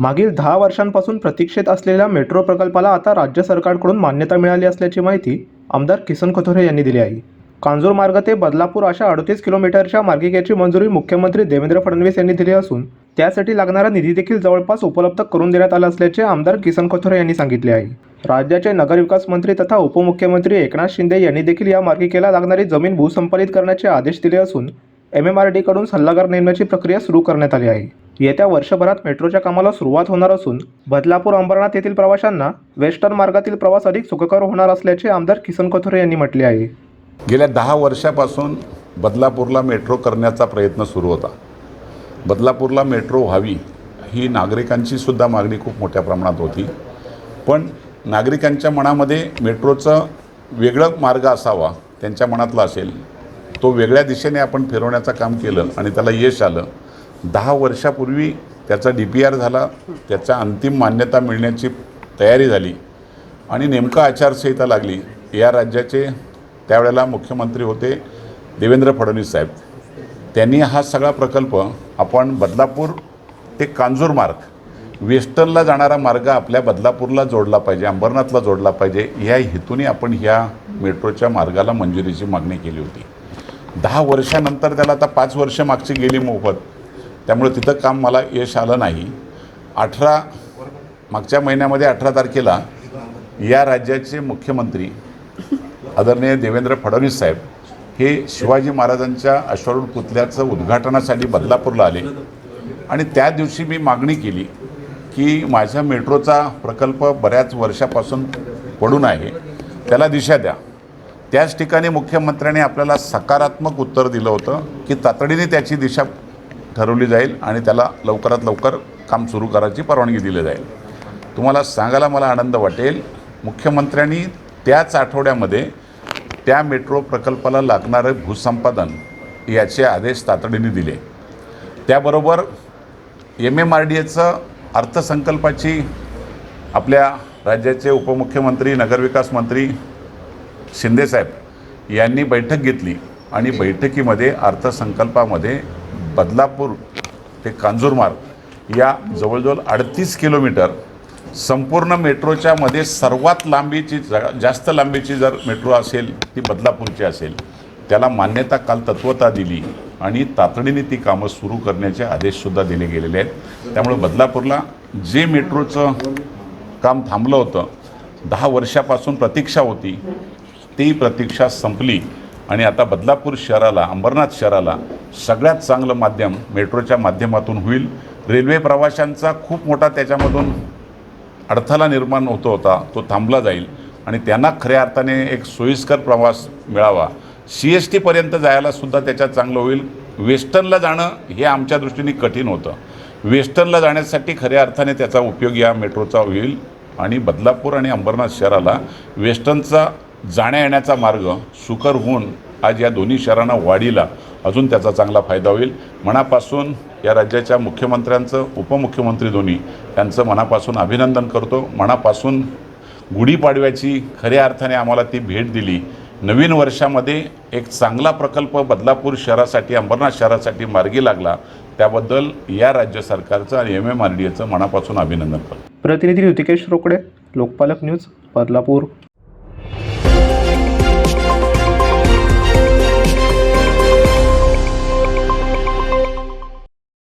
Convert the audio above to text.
मागील दहा वर्षांपासून प्रतीक्षेत असलेल्या मेट्रो प्रकल्पाला आता राज्य सरकारकडून मान्यता मिळाली असल्याची माहिती आमदार किसन कथोरे यांनी दिली आहे. कांजूर मार्ग ते बदलापूर अशा अडतीस किलोमीटरच्या मार्गिकेची मंजुरी मुख्यमंत्री देवेंद्र फडणवीस यांनी दिली असून त्यासाठी लागणारा निधी देखील जवळपास उपलब्ध करून देण्यात आला असल्याचे आमदार किसन कथोरे यांनी सांगितले आहे. राज्याचे नगरविकास मंत्री तथा उपमुख्यमंत्री एकनाथ शिंदे यांनी देखील या मार्गिकेला लागणारी जमीन भूसंपादित करण्याचे आदेश दिले असून एम एम आर डीकडून सल्लागार नेमण्याची प्रक्रिया सुरू करण्यात आली आहे. येत्या वर्षभरात मेट्रोच्या कामाला सुरुवात होणार असून बदलापूर अंबरनाथ येथील प्रवाशांना वेस्टर्न मार्गातील प्रवास अधिक सुखकर होणार असल्याचे आमदार किसन कथोरे यांनी म्हटले आहे. गेल्या दहा वर्षापासून बदलापूरला मेट्रो करण्याचा प्रयत्न सुरू होता. बदलापूरला मेट्रो व्हावी ही नागरिकांची सुद्धा मागणी खूप मोठ्या प्रमाणात होती. पण नागरिकांच्या मनामध्ये मेट्रोचं वेगळं मार्ग असावा त्यांच्या मनातला असेल तो वेगळ्या दिशेने आपण फिरवण्याचं काम केलं आणि त्याला यश आलं दहा वर्षापूर्वी त्याचा डी पी आर झाला त्याचा अंतिम मान्यता मिळण्याची तयारी झाली आणि नेमका आचारसंहिता लागली. या राज्याचे त्यावेळेला मुख्यमंत्री होते देवेंद्र फडणवीस साहेब. त्यांनी हा सगळा प्रकल्प आपण बदलापूर ते कांजूर मार्ग वेस्टर्नला जाणारा मार्ग आपल्या बदलापूरला जोडला पाहिजे अंबरनाथला जोडला पाहिजे ह्या हेतूने आपण ह्या मेट्रोच्या मार्गाला मंजुरीची मागणी केली होती. दहा वर्षानंतर त्याला आता पाच वर्ष मागची गेली मोफत. त्यामुळे तिथं काम मला यश आलं नाही. अठरा मागच्या महिन्यामध्ये अठरा तारखेला या राज्याचे मुख्यमंत्री आदरणीय देवेंद्र फडणवीस साहेब हे शिवाजी महाराजांच्या अश्वारूढ पुतल्याचं उद्घाटनासाठी बदलापूरला आले. आणि त्या दिवशी मी मागणी केली की माझ्या मेट्रोचा प्रकल्प बऱ्याच वर्षापासून पडून आहे. त्याला दिशा द्या. त्याच ठिकाणी मुख्यमंत्र्यांनी आपल्याला सकारात्मक उत्तर दिलं होतं की तातडीने त्याची दिशा ठरवली जाईल आणि त्याला लवकरात लवकर काम सुरू करायची परवानगी दिली जाईल. तुम्हाला सांगायला मला आनंद वाटेल. मुख्यमंत्र्यांनी त्याच आठवड्यामध्ये त्या मेट्रो प्रकल्पाला लागणारं भूसंपादन याचे आदेश तातडीने दिले. त्याबरोबर एम एम आर डी एचं अर्थसंकल्पाची आपल्या राज्याचे उपमुख्यमंत्री नगरविकास मंत्री शिंदेसाहेब यांनी बैठक घेतली आणि बैठकीमध्ये अर्थसंकल्पामध्ये बदलापूर ते कांजूरमार्ग या जवळजवळ अडतीस किलोमीटर संपूर्ण मेट्रोच्या मध्ये सर्वात लांबीची ज- जास्त लांबीची जर मेट्रो असेल ती बदलापूरची असेल त्याला मान्यता काल तत्वता दिली आणि तातडीने ती कामं सुरू करण्याचे आदेशसुद्धा दिले गेलेले आहेत. त्यामुळे बदलापूरला जे मेट्रोचं काम थांबलं होतं दहा वर्षापासून प्रतीक्षा होती ती प्रतीक्षा संपली आणि आता बदलापूर शहराला अंबरनाथ शहराला सगळ्यात चांगलं माध्यम मेट्रोच्या माध्यमातून होईल. रेल्वे प्रवाशांचा खूप मोठा त्याच्यामधून अडथळा निर्माण होतो होता तो थांबला जाईल. आणि त्यांना खऱ्या अर्थाने एक सोयीस्कर प्रवास मिळावा. सी एस टीपर्यंत जायलासुद्धा त्याच्यात चांगलं होईल. वेस्टर्नला जाणं हे आमच्या दृष्टीने कठीण होतं. वेस्टर्नला जाण्यासाठी खऱ्या अर्थाने त्याचा उपयोग या मेट्रोचा होईल. आणि बदलापूर आणि अंबरनाथ शहराला वेस्टर्नचा जाण्या येण्याचा मार्ग सुकर होऊन आज या दोन्ही शहरांना वाढीला अजून त्याचा चांगला फायदा होईल. मनापासून या राज्याच्या मुख्यमंत्र्यांचं उपमुख्यमंत्री दोन्ही यांचं मनापासून अभिनंदन करतो. मनापासून गुढीपाडव्याची खऱ्या अर्थाने आम्हाला ती भेट दिली. नवीन वर्षामध्ये एक चांगला प्रकल्प बदलापूर शहरासाठी अंबरनाथ शहरासाठी मार्गी लागला. त्याबद्दल या राज्य सरकारचं आणि एम एम आर डी एचं मनापासून अभिनंदन करतो. प्रतिनिधी ऋतिकेश रोकडे लोकपालक न्यूज बदलापूर.